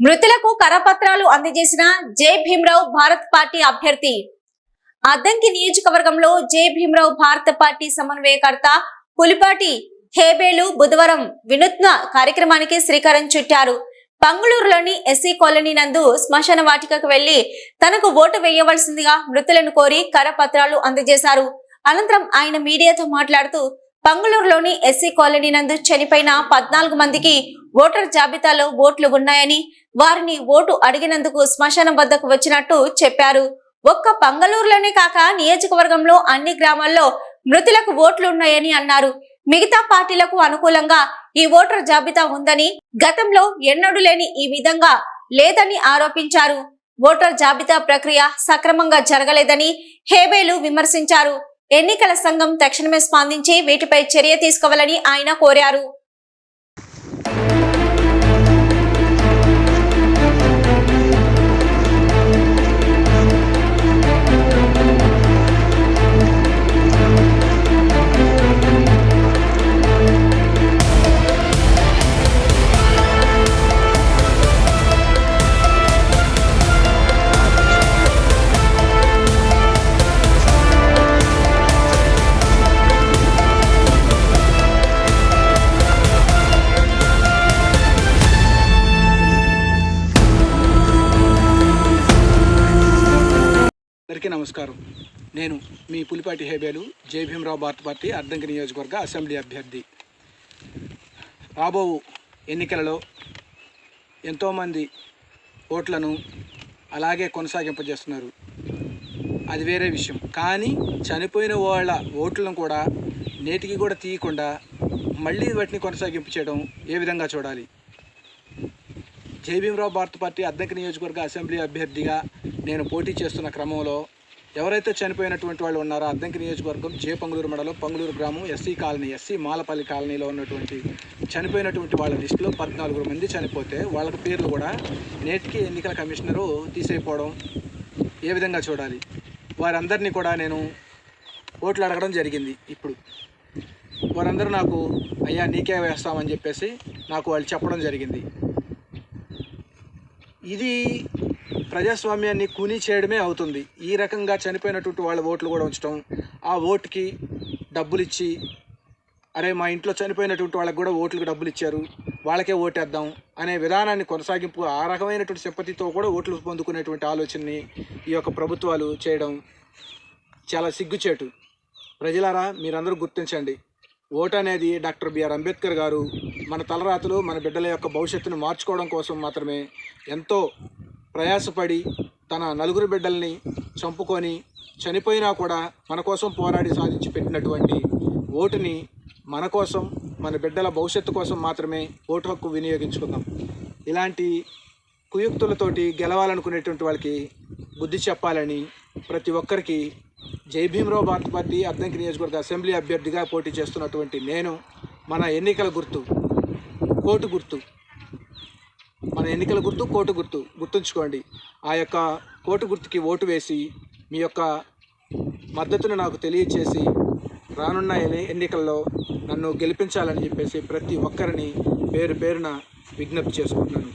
మృతులకు కరపత్రాలు అందజేసిన జై భీమరావు భారత్ పార్టీ అభ్యర్థి. అద్దంకి నియోజకవర్గంలో జై భీమరావు భారత పార్టీ సమన్వయకర్త పులిపాటి హేబేలు బుధవారం వినూత్న కార్యక్రమానికి శ్రీకారం చుట్టారు. పంగుళూరులోని ఎస్సీ కాలనీ నందు శ్మశాన వాటికకు వెళ్ళి తనకు ఓటు వేయవలసిందిగా మృతులను కోరి కరపత్రాలు అందజేశారు. అనంతరం ఆయన మీడియాతో మాట్లాడుతూ పంగుళూరులోని ఎస్సీ కాలనీ నందు చనిపోయిన పద్నాలుగు మందికి ఓటర్ జాబితాలో ఓట్లు ఉన్నాయని వారిని ఓటు అడిగినందుకు శ్మశానం వద్దకు వచ్చినట్టు చెప్పారు. ఒక్క పంగళూరులోనే కాక నియోజకవర్గంలో అన్ని గ్రామాల్లో మృతులకు ఓట్లు ఉన్నాయని అన్నారు. మిగతా పార్టీలకు అనుకూలంగా ఈ ఓటర్ జాబితా ఉందని గతంలో ఎన్నడూ లేని ఈ విధంగా లేదని ఆరోపించారు. ఓటర్ జాబితా ప్రక్రియ సక్రమంగా జరగలేదని హేబేలు విమర్శించారు. ఎన్నికల సంఘం తక్షణమే స్పందించి వీటిపై చర్య తీసుకోవాలని ఆయన కోరారు. అందరికీ నమస్కారం. నేను మీ పులిపాటి హేబేలు జై భీమరావు భారత పార్టీ అర్ధంకి నియోజకవర్గ అసెంబ్లీ అభ్యర్థి. రాబో ఎన్నికలలో ఎంతోమంది ఓట్లను అలాగే కొనసాగింపజేస్తున్నారు. అది వేరే విషయం. కానీ చనిపోయిన వాళ్ళ ఓట్లను కూడా నేటికి కూడా తీయకుండా మళ్ళీ వాటిని కొనసాగింపు చేయడం ఏ విధంగా చూడాలి? జై భీమరావు భారత పార్టీ అద్దెకి నియోజకవర్గ అసెంబ్లీ అభ్యర్థిగా నేను పోటీ చేస్తున్న క్రమంలో ఎవరైతే చనిపోయినటువంటి వాళ్ళు ఉన్నారో అద్దంకి నియోజకవర్గం జే పంగులూరు మండలం పంగులూరు గ్రామం ఎస్సీ కాలనీ ఎస్సీ మాలపల్లి కాలనీలో ఉన్నటువంటి చనిపోయినటువంటి వాళ్ళ లిస్టులో పద్నాలుగు మంది చనిపోతే వాళ్ళ పేర్లు కూడా నేటికి ఎన్నికల కమిషనరు తీసేయపోవడం ఏ విధంగా చూడాలి? వారందరినీ కూడా నేను ఓట్లు అడగడం జరిగింది ఇప్పుడు. వారందరూ నాకు అయ్యా నీకే వేస్తామని చెప్పేసి నాకు వాళ్ళు చెప్పడం జరిగింది. ఇది ప్రజాస్వామ్యాన్ని కూని చేయడమే అవుతుంది. ఈ రకంగా చనిపోయినటువంటి వాళ్ళ ఓట్లు కూడా ఉంచడం ఆ ఓటుకి డబ్బులు ఇచ్చి అరే మా ఇంట్లో చనిపోయినటువంటి వాళ్ళకి కూడా ఓట్లకు డబ్బులు ఇచ్చారు వాళ్ళకే ఓటేద్దాం అనే విధానాన్ని కొనసాగింపు ఆ రకమైనటువంటి సింపతితో కూడా ఓట్లు పొందుకునేటువంటి ఆలోచనని ఈ యొక్క ప్రభుత్వాలు చేయడం చాలా సిగ్గుచేటు. ప్రజలారా మీరందరూ గుర్తించండి. ఓటు అనేది డాక్టర్ బిఆర్ అంబేద్కర్ గారు మన తలరాతలు మన బిడ్డల యొక్క భవిష్యత్తును మార్చుకోవడం కోసం మాత్రమే ఎంతో ప్రయాసపడి తన నలుగురు బిడ్డల్ని చంపుకొని చనిపోయినా కూడా మన కోసం పోరాడి సాధించి పెట్టినటువంటి ఓటుని మన కోసం మన బిడ్డల భవిష్యత్తు కోసం మాత్రమే ఓటు హక్కు వినియోగించుకుందాం. ఇలాంటి కుయుక్తులతోటి గెలవాలనుకునేటువంటి వాళ్ళకి బుద్ధి చెప్పాలని ప్రతి ఒక్కరికి జై భీమరావు భారత పార్టీ అద్దంకి నియోజకవర్గ అసెంబ్లీ అభ్యర్థిగా పోటీ చేస్తున్నటువంటి నేను మన ఎన్నికల గుర్తు కోటు గుర్తు మన ఎన్నికల గుర్తు కోటు గుర్తు గుర్తుంచుకోండి. ఆ యొక్క కోటు గుర్తుకి ఓటు వేసి మీ యొక్క మద్దతును నాకు తెలియచేసి రానున్న ఎన్నికల్లో నన్ను గెలిపించాలని చెప్పేసి ప్రతి ఒక్కరిని పేరు పేరున విజ్ఞప్తి చేసుకుంటున్నాను.